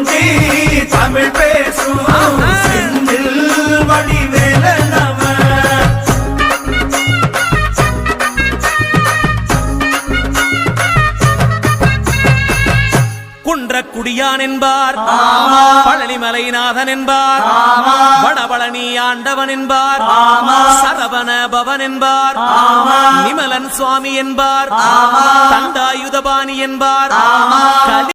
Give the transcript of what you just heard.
கொஞ்சி தமிழ் பேசும் செந்தில் வடிவேலனவன் குன்றக்குடியான் என்பார். பழனிமலைநாதன் என்பார். வடபழனி ஆண்டவன் என்பார். சரவண பவன் என்பார். நிமலன் சுவாமி என்பார். தண்டாயுதபாணி என்பார்.